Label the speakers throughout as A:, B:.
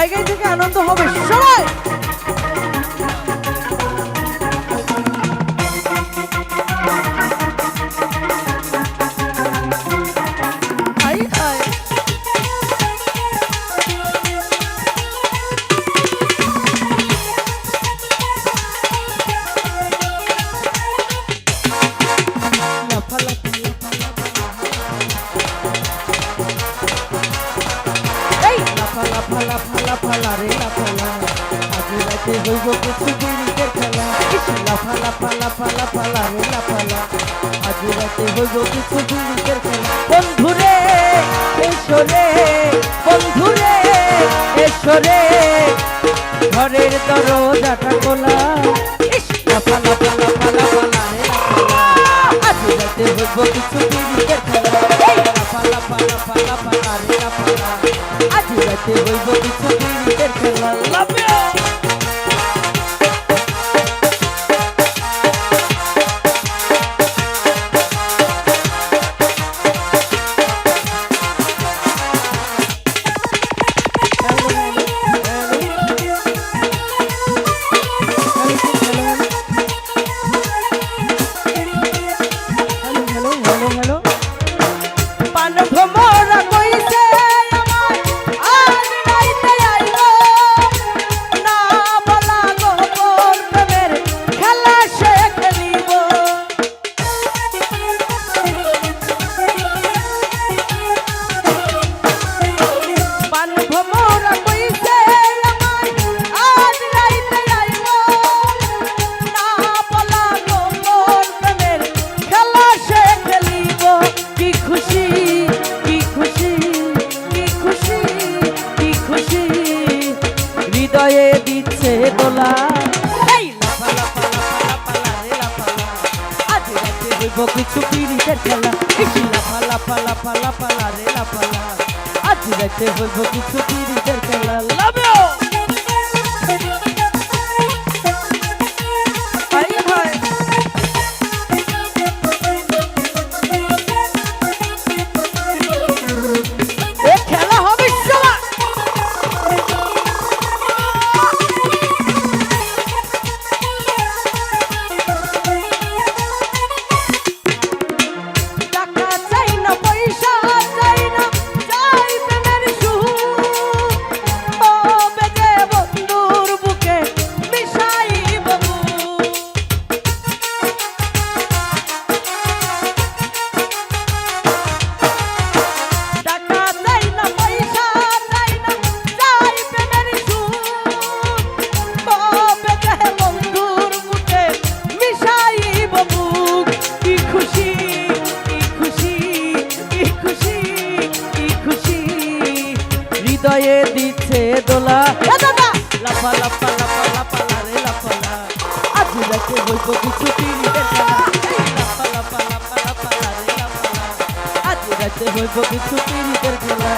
A: জায়গায় থেকে আনন্দ হবে সবাই! আজ রাতে হইব বিড়িদের খেলা। লাফা লাফা লাফা লাফা লাফা লা আজ রাতে হইব বিড়িদের খেলা। বন্ধুরে এসো রে বন্ধুরে এসো রে ঘরের দরজাটা খোলা লাফা লাফা লাফা লাফা লাফা আজ রাতে হইব বিড়িদের খেলা লাফা লাফা। লাফা লাফা লাফা লা আজ রাতে হইব বিড়িদের খেলা। লাভ দোলা এই লাফা লাফা লাফা লাফা লা রে লাফা লা। আজ রাতে হইব কিছু পিরিতের খেলা ইস লাফা লাফা লাফা লাফা লা রে লাফা লা। আজ রাতে হইব কিছু পিরিতের খেলা লাভ হৃদয়ে দিচ্ছে দোলা। লাফা লাফা লাফা লাফা লা রে লাফা লা। আজ রাতে হইব কিছু পিড়িতে লাফা লাফা লাফা লাফা লা রে লাফা লা। আজ রাতে হইব কিছু পিড়িতের খেলা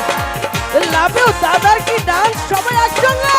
A: লাভেও দাদার কি ডান্স? সবাই একসঙ্গে!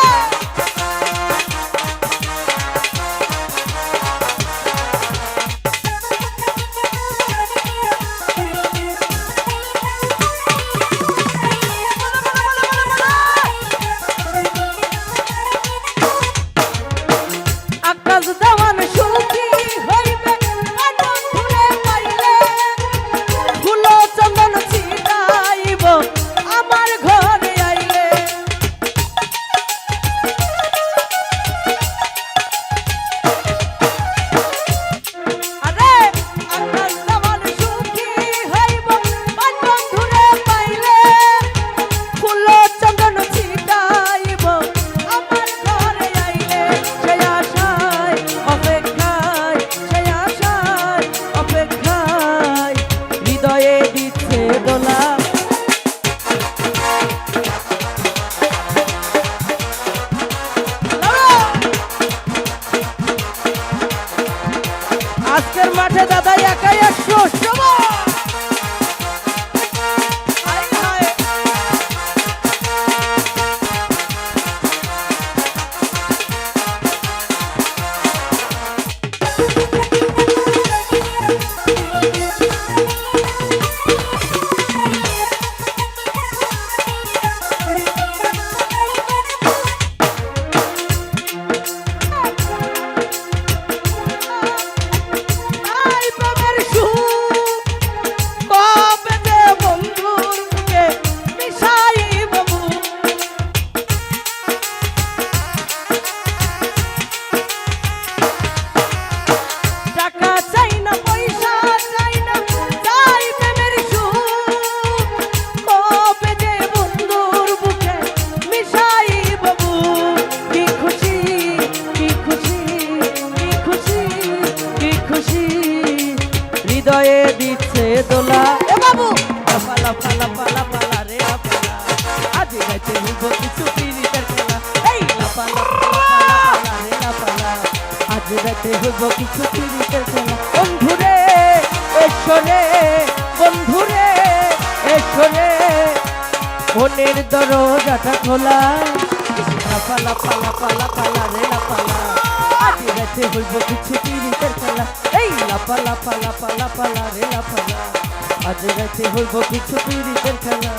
A: হইব কিছু পীড়িতের খেলা বন্ধুরে, এসরে বন্ধুরে, এসরে। মনের দরজাটা খোলা। পালা পালা পালা পালা রে পালা। আজ রাতে হইব কিছু পীড়িতের খেলা। এই লাপালা পালা পালা পালা রে পালা। আজ রাতে হইব কিছু পীড়িতের খেলা।